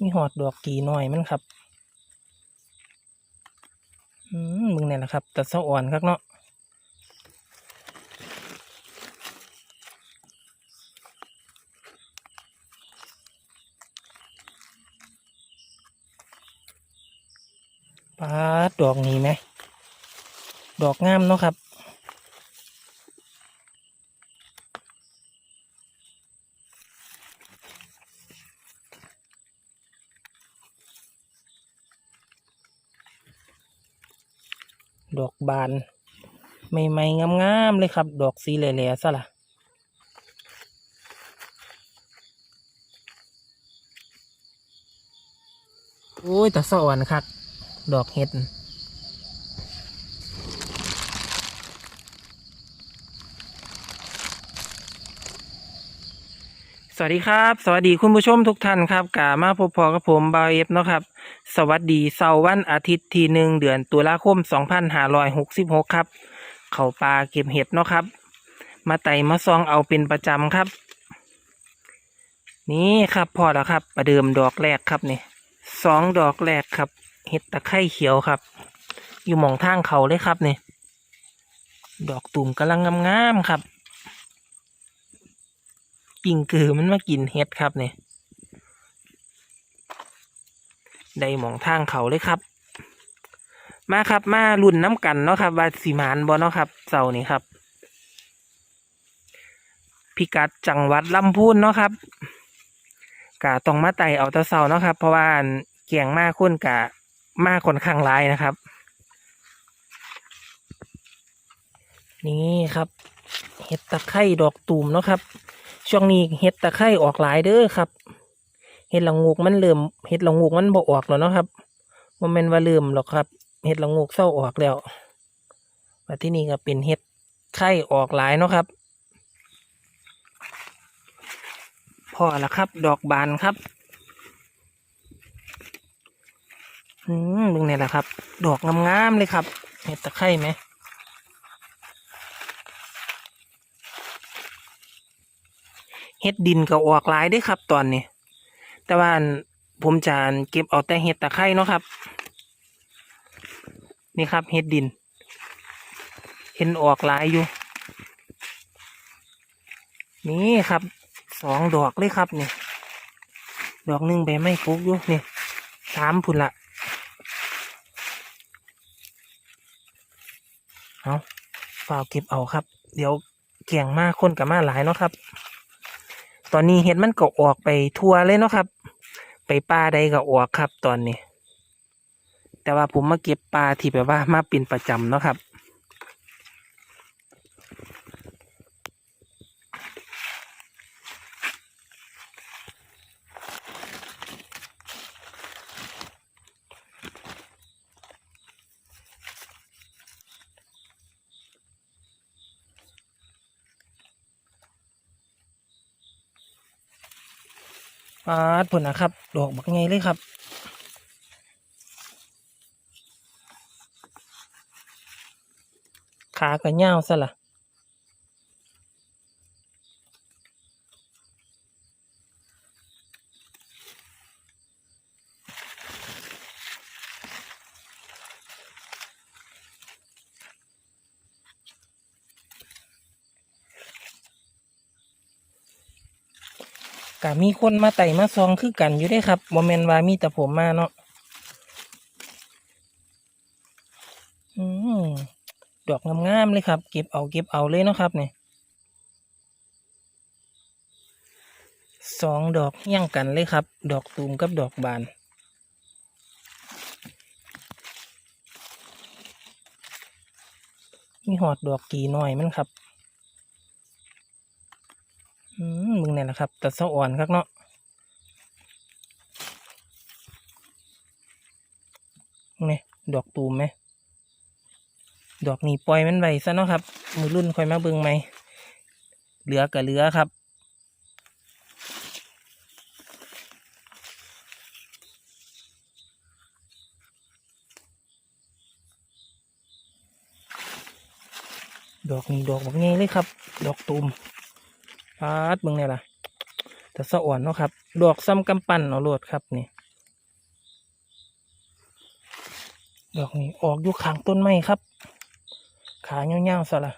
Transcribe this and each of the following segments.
มีหอดดอกกี่หน่อยมันครับ อืมมึงเนี่ยแหละครับแต่สะอ่อนครับเนาะปาดดอกนี้ไหม ดอกงามเนาะครับ ดอกบานใหม่ๆงามๆเลยครับ ดอกสีเหล่ๆซะล่ะโอ้ยแต่สวรรค์คับดอกเห็ดน่ะส วัสดีครับ สวัสดีคุณผู้ชมทุกท่านครับกามาพบพอกับผมบาเอฟเนาะครับ สวัสดีเสาร์วันอาทิตย์ที่หนึ่งเดือนตุลาคม 2566 ครับ เขาป่าเก็บเห็ดเนาะครับ มาไต่มาซองเอาเป็นประจำครับ นี่ครับพอแล้วครับ ประเดิมดอกแรกครับนี่สองดอกแรกครับ เห็ดตะไคร่เขียวครับ อยู่หมองทางเขาเลยครับนี่ดอกตุ่มกำลังงามๆครับ ปิงกือมันมากินเห็ดครับเนี่ยได้หมองทางเขาเลยครับ มาครับมารุ่นน้ำกันเนาะครับว่าสีมานบอเนาะครับเสานี้ครับ พิกัดจังหวัดลำพูนเนาะครับกะต้องมาไต่เอาตะเสาเนาะครับ เพราะว่าเกี่ยงมากคุ้นกะมากคนข้างร้ายนะครับ นี่ครับ เห็ดตะไคร่ดอกตูมเนาะครับ ช่วงนี้เห็ดตะไคร่ออกหลายเด้อครับ เห็ดละงูกมันเริ่มเห็ดละงูกมันบ่ออกแล้วเนาะครับว่ามันว่าเริ่มหรอกครับ เห็ดละงูกเศร้าออกแล้วมาที่นี่ก็เป็นเห็ดไข่ออกหลายเนาะครับพอแล้วครับ ดอกบานครับ อืมมึงเนี่ยแหละครับ ดอกงามๆเลยครับ เห็ดตะไคร่ไหม เห็ดดินก็ออกหลายเด้ครับตอนนี้ แต่ว่าผมจะเก็บเอาแต่เห็ดตะไคร่เนาะครับ นี่ครับเห็ดดิน เห็นออกหลายอยู่ นี่ครับสองดอกเลยครับนี่ดอกหนึ่งใบไม้ฟุกอยู่นี่สามพุ่นละเอาฝ่าเก็บเอาครับ เดี๋ยวเกี่ยงมากคนกับมาหลายเนาะครับ ตอนนี้เห็ดมันก็ออกไปทั่วเลยเนาะครับ ไปป่าใดก็ออกครับตอนนี้ แต่ว่าผมมาเก็บปลาที่แบบว่ามาเป็นประจำเนาะครับ ปาดผลนะครับดอกบักไงเลยครับขาก็เงาซะละ ก็มีคนมาไต่มาซองคือกันอยู่ได้ครับโมเมนว่ามีแต่ผมมาเนาะอืมดอกงามๆเลยครับ เก็บเอาเก็บเอาเลยเนาะครับเนี่ยสองดอกเฮี่ยงกันเลยครับ ดอกตูมกับดอกบานมีหอดดอกกี่หน่อยมันครับ มึงเนี่ยแหละครับแต่สะอ่อนครับเนาะนี่ดอกตูมไหมดอกนี้ปล่อยมันไว้ซะเนาะครับ มือรุ่นคอยมาเบิ่งไหมเหลือกับเหลือครับดอกนี้ดอกแบบนี้เลยครับ ดอกตูม ปาดเบิ่งเนี่ยล่ะแต่สะอ่อนเนาะครับดอกซ้ำกำปั้นเอาโลดครับนี่ดอกนี้ออกอยู่ข้างต้นไม้ครับ ขาเงี้ยวๆซะละ่ะ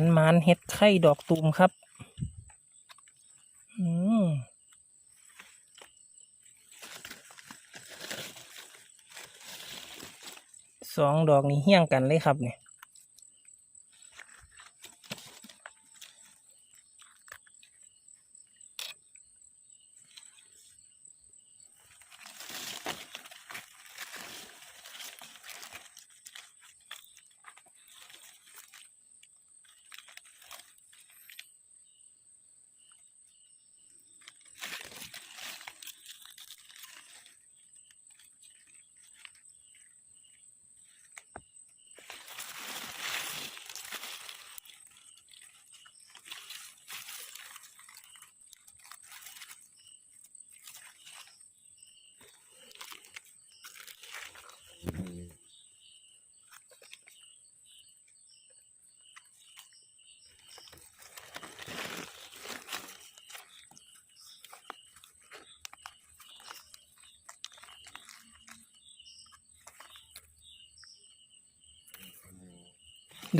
มันมานเฮ็ดไข่ดอกตูมครับ อืมสองดอกนี้เฮี้ยงกันเลยครับเนี่ย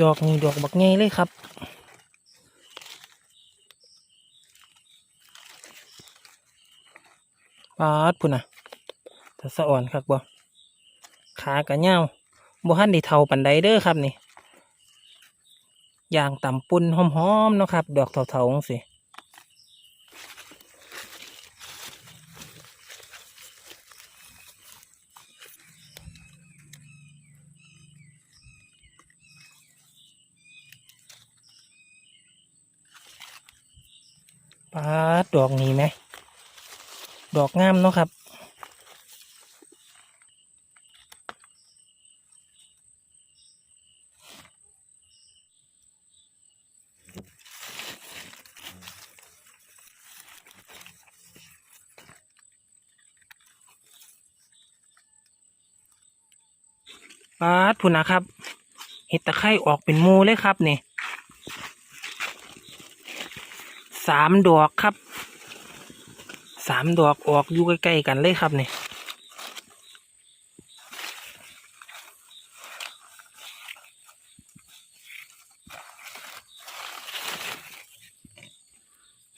ดอกนี่ดอกบักไงเลยครับ ปาดพุ่นน่ะแต่สะอ่อนครับบ่ขากะเงาบ่หันได้เท่าปันไดเด้อครับนี่ย่างต่ำปุ่นหอมๆเนาะครับ ดอกเถาๆจังสิ ปาดดอกนี้ไหม ดอกงามเนาะครับปาดพุ่นนะครับ เห็ดตะไคร่ออกเป็นมูเลยครับเนี่ย สามดอกครับ สามดอกออกอยู่ใกล้ๆกันเลยครับเนี่ย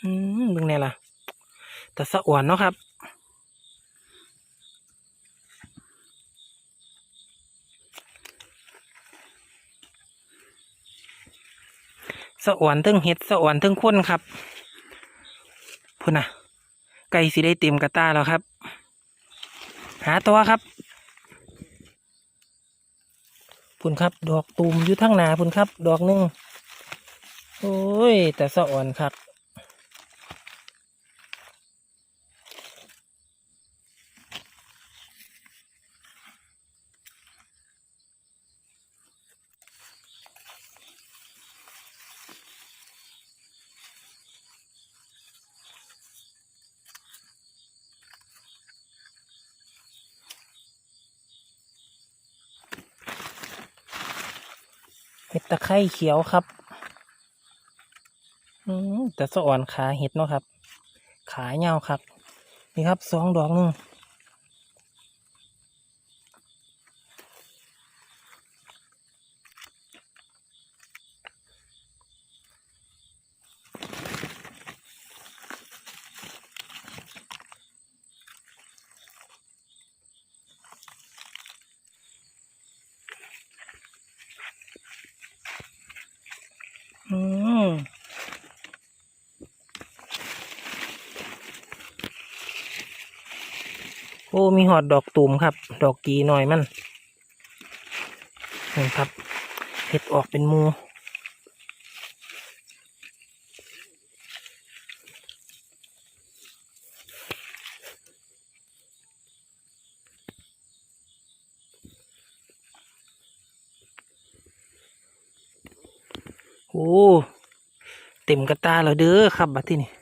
อืมเบิ่งแน่ล่ะแต่สะอ่วนเนาะครับสะอ่อนทั้งเห็ดสะอ่อนทั้งข้นครับ พุ่นนะไก่สิได้เต็มกระตาแล้วครับ หาตัวครับพุ่นครับ ดอกตูมอยู่ทั้งหนาพุ่นครับ ดอกหนึ่งโอ้ย แต่สะอ่อนครับ เห็ดตะไคร้เขียวครับอืมแต่สะอ่อนขาเห็ดเนาะครับ ขาเงาวครับ นี่ครับสองดอกนึง อ้มีหอดดอกตูมครับ ดอกกีหน่อยมันนี่ครับเห็ดออกเป็นมูโอ้ เต็มกระตาแล้วเด้อครับบัดที่นี่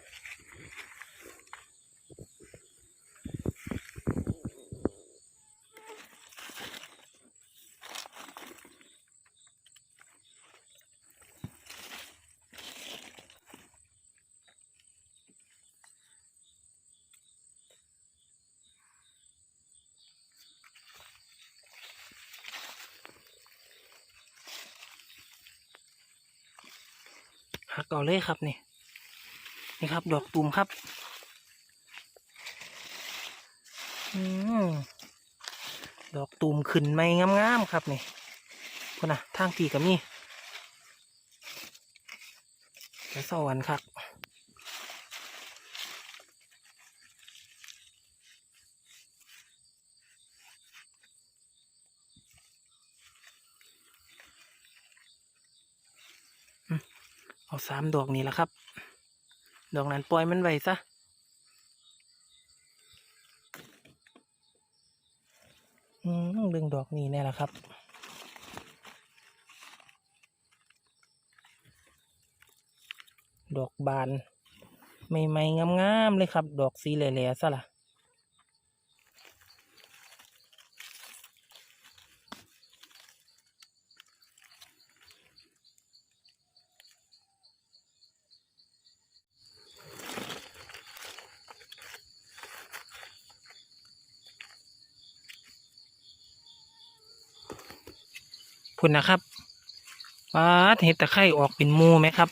หักเอาเลยครับนี่นี่ครับ ดอกตูมครับ อืมดอกตูมขึ้นไม่งามๆครับนี่คนน่ะทางตีกับนี่จะสวรรค์ครับ เอาสามดอกนี้แหละครับ ดอกนั้นปล่อยมันไว้ซะอืมดึงดอกนี้แน่ละครับดอกบานใหม่ๆงามๆเลยครับ ดอกสีแหล่ๆซะล่ะ พุ่นนะครับปาดเห็ดตะไคร่ออกเป็นมูไหมครับ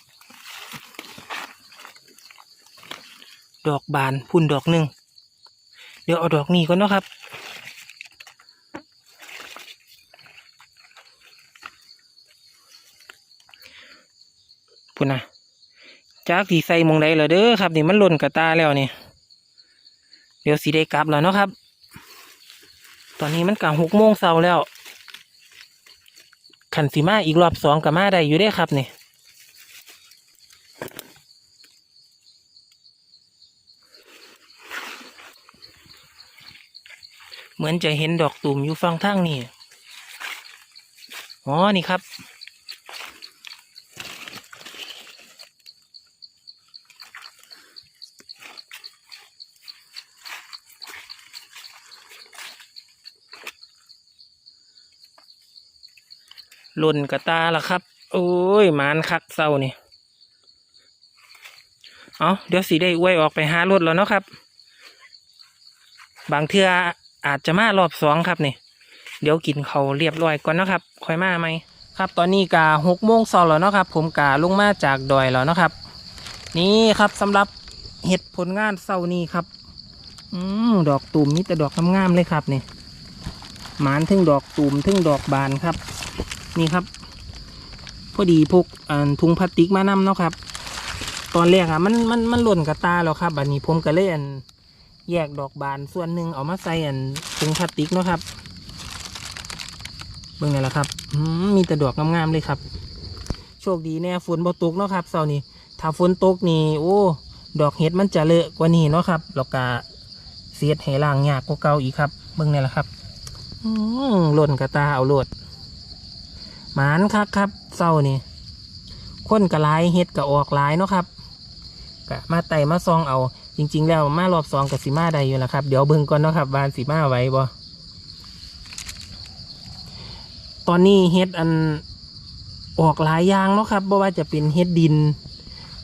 ดอกบานพุ่นดอกหนึ่งเดี๋ยวเอาดอกนี้ก่อนนะครับ พุ่นนะจากสีใส่มงใดแล้วเด้อครับนี่มันหล่นกระตาแล้วนี่เดี๋ยวสีได้กลับแล้วเนาะครับ ตอนนี้มันกลางหกโมงเช้าแล้ว ขันสีมาอีกรอบสองกับมาได้อยู่ได้ครับเนี่ยเหมือนจะเห็นดอกตุ่มอยู่ฟังทางนี่ อ๋อ นี่ครับ หล่นกระตาละครับ โอ้ยมานคักเศร้านี่เอาเดี๋ยวสีได้อวยออกไปหารถแล้วเนาะครับ บางเทืออาจจะมารอบสองครับนี่ เดี๋ยวกินเขาเรียบร้อยก่อนนะครับค่อยมาไหมครับตอนนี้กาหกโมงเช้าแล้วเนาะครับ ผมกาลงมาจากดอยแล้วเนาะครับ นี่ครับสำหรับเห็ดผลงานเศร้านี้ครับ อืมดอกตูมนี่แต่ดอกงามๆเลยครับนี่หมานทึ่งดอกตูมทึ่งดอกบานครับ นี่ครับ พอดีพกถุงพลาสติกมานำเนาะครับ ตอนแรกอะมันมันมันหล่นกระตาแล้วครับ อันนี้ผมก็เลยอันแยกดอกบานส่วนหนึ่งเอามาใส่อันถุงพลาสติกเนาะครับเบิ่งนี่แหละครับมีแต่ดอกงามๆเลยครับ โชคดีแน่ฝนบ่ตกเนาะครับเสาร์นี้ถ้าฝนตกนี่โอ้ดอกเห็ดมันจะเลอะกว่านี้เนาะครับแล้วก็เสียดให้ล่างยากกว่าเก่าอีกครับเบิ่งนี่แหละครับอืหล่นกระตาเอาโลด หมานคักครับเศร้านี่คนกระลายเฮ็ดกระออกลายเนาะครับกะมาไต่มาซองเอาจริง ๆ แล้วมารอบสองกับสีมาได้อยู่แล้วครับ เดี๋ยวเบิ่งก่อนเนาะครับบานสีมาไว้บ่ตอนนี้เฮ็ดอันออกหลายอย่างเนาะครับบ่ว่าจะเป็นเฮ็ดดิน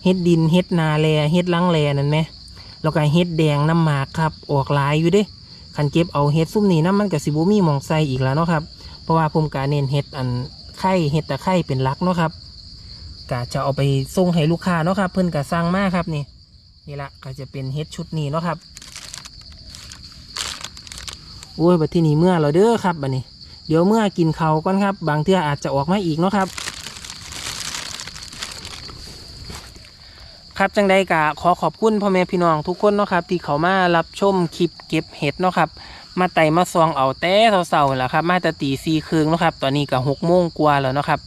เฮ็ดดินเฮ็ดนาแลเฮ็ดลังแลนั่นไหมแล้วก็เฮ็ดแดงน้ำหมากครับ ออกหลายอยู่เด้คันเก็บเอาเฮ็ดซุ่มนี้น้ำมันกับสิบุมีมองใสอีกแล้วเนาะครับเพราะว่าผมกาเน้นเฮ็ดอัน ไข่เฮ็ดต่ไข่เป็นหลักเนาะครับกะจะเอาไปส่งให้ลูกค้าเนาะครับ เพิ่อนกะสั่งมากครับนี่นี่ละก็จะเป็นเฮ็ดชุดนี้เนาะครับโอ้ยบัดที่นี่เมื่อเราเด้อครับบัดนี้ เดี๋ยวเมื่อกินเขาก่อนครับ บางเทื่ออาจจะออกมาอีกเนาะครับ ครับจังใดกะขอขอบคุณพ่อแม่พี่น้องทุกคนเนาะครับ ที่เขามารับชมคลิปเก็บเห็ดเนาะครับ มาไต่มาซองเอาแต่เสาๆแหละครับมาแต่ตีสี่ครึ่งนะครับ ตอนนี้ก็หกโมงกว่าแล้วนะครับ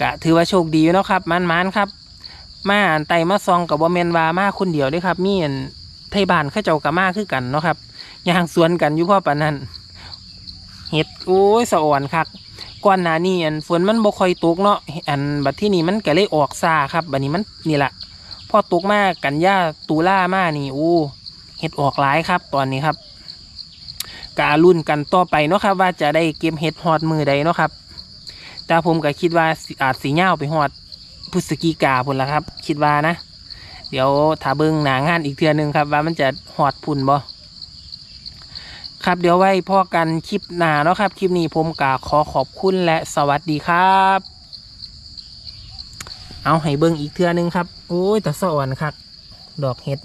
กะถือว่าโชคดีนะครับมันๆครับ มาไต่มาซองกับบ่แมนวามาคนเดียวด้วยครับ มีอันไทยบ้านข้าเจ้ากับมาคือกันเนาะครับย่างสวนกันอยู่พ่อปานนั้นเห็ดโอ้ยสะอ่อนคักก่อนหน้านี้อันฝนมันบ่ค่อยตกเนาะอันบัดที่นี่มันก็เลยออกซาครับบัดนี้มันนี่ละพอตกมากันย่าตุลามานี่โอ้เห็ดออกหลายครับ ตอนนี้ครับ การุ่นกันต่อไปเนาะครับ ว่าจะได้เก็บเห็ดฮอดมือใดเนาะครับ แต่ผมก็คิดว่าอาจสีเงาไปฮอดพฤศจิกาพุ่นละครับ คิดว่านะ เดี๋ยวถ้าเบิ่งหนางานอีกเทือหนึงครับ ว่ามันจะฮอดพุ่นบ่ครับเดี๋ยวไว้พ่อกันคลิปหน้าเนาะครับ คลิปนี้ผมกาขอขอบคุณและสวัสดีครับ เอาให้เบิ่งอีกเทือหนึงครับ โอ้ยแต่สะอ่อนครับดอกเห็ด